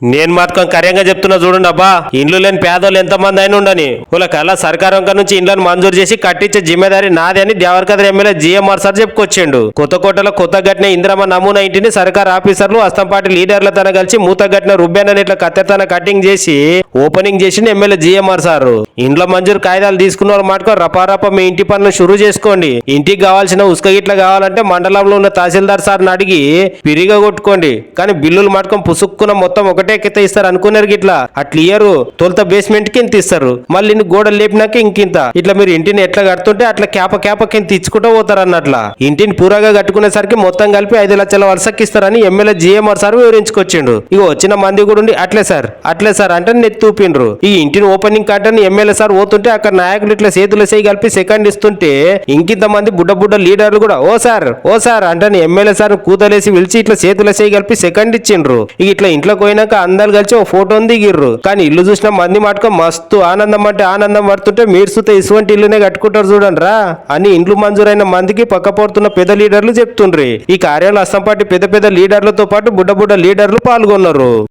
నేను మాత్రం కర్యంగా చెప్తున్నా చూడండి అబ్బా. ఇండ్లు లేని పేదోళ్ళు ఎంతమంది అయినా ఉండని వాళ్ళకల్లా సర్కారం నుంచి ఇండ్లను మంజూరు చేసి కట్టించే జిమ్మేదారి నాది అని దేవరకద్ర ఎమ్మెల్యే జిఎంఆర్ సార్ చెప్పుకొచ్చిండు. కొత్తకోటలో కొత్త గట్టిన ఇందిరమ్మ నమూనా ఇంటిని సర్కార్ ఆఫీసర్లు అస్తంపాటి లీడర్లతో కలిసి మూత గట్టిన రుబ్బేనని ఇట్లా కత్తెతన కటింగ్ చేసి ఓపెనింగ్ చేసి ఎమ్మెల్యే జిఎంఆర్ సార్. ఇండ్ల మంజూరు కాయిదాలు తీసుకున్న వాళ్ళు మాటకో రపారప మీ ఇంటి పనులు షురూ చేసుకోండి. ఇంటికి కావాల్సిన ఉసుక గిట్ల కావాలంటే మండలంలో ఉన్న తహసీల్దార్ సార్ని అడిగి పిరిగా కొట్టుకోండి. కానీ బిల్లులు మాటకం పుసుక్కున్న మొత్తం ఒకటి కింద ఇస్తారు అనుకున్నారు గిట్లా. అట్లా ఇయ్యరు తొలుత బేస్మెంట్ కింద ఇస్తారు. మళ్ళీ ఇన్ని గోడలు లేపినాక ఇంకింత. ఇట్లా మీరు ఇంటిని ఎట్లా కడుతుంటే అట్లా కేప కేప కింద ఇచ్చుకుంటూ పోతారు అన్నట్ల ఇంటిని పూరగా కట్టుకునేసరికి మొత్తం కలిపి ఐదు లక్షల వరుసకి ఇస్తారని ఎమ్మెల్యే జిఎంఆర్ సార్ వివరించుకొచ్చిండు. ఇక వచ్చిన మంది కూడా ఉండి అట్లే సార్ అట్లే సార్ అంటే నెత్తి తూపిండ్రు ఈ ఇంటిని ఓపెనింగ్ కట్టని ఎమ్మెల్యే సార్ పోతుంటే అక్కడ నాయకులు ఇట్లా చేతులు చేయి కలిపి సెకండ్ ఇస్తుంటే ఇంకింత మంది బుడ్డ బుడ్డ లీడర్లు కూడా ఓ సార్ ఓ సార్ అంటే ఎమ్మెల్యే సార్ కూతలేసి పిలిచి ఇట్లా చేతులు చేయి కలిపి సెకండ్ ఇచ్చిండ్రు. ఇక ఇట్లా ఇంట్లోకి పోయినాక అందరు కలిసి ఓ ఫోటో దిగిర్రు. కానీ ఇల్లు చూసిన మంది మటుకు మస్తు ఆనందం అంటే ఆనందం పడుతుంటే మీరు సుత ఇసువంటి ఇల్లునే కట్టుకుంటారు చూడండి రా అని ఇండ్లు మంజూరైన మందికి పక్కపోతున్న పెద్ద లీడర్లు చెప్తుండ్రి. ఈ కార్యాలయం పార్టీ పెద్ద పెద్ద లీడర్లతో పాటు బుడ్డ బుడ్డ లీడర్లు పాల్గొన్నారు.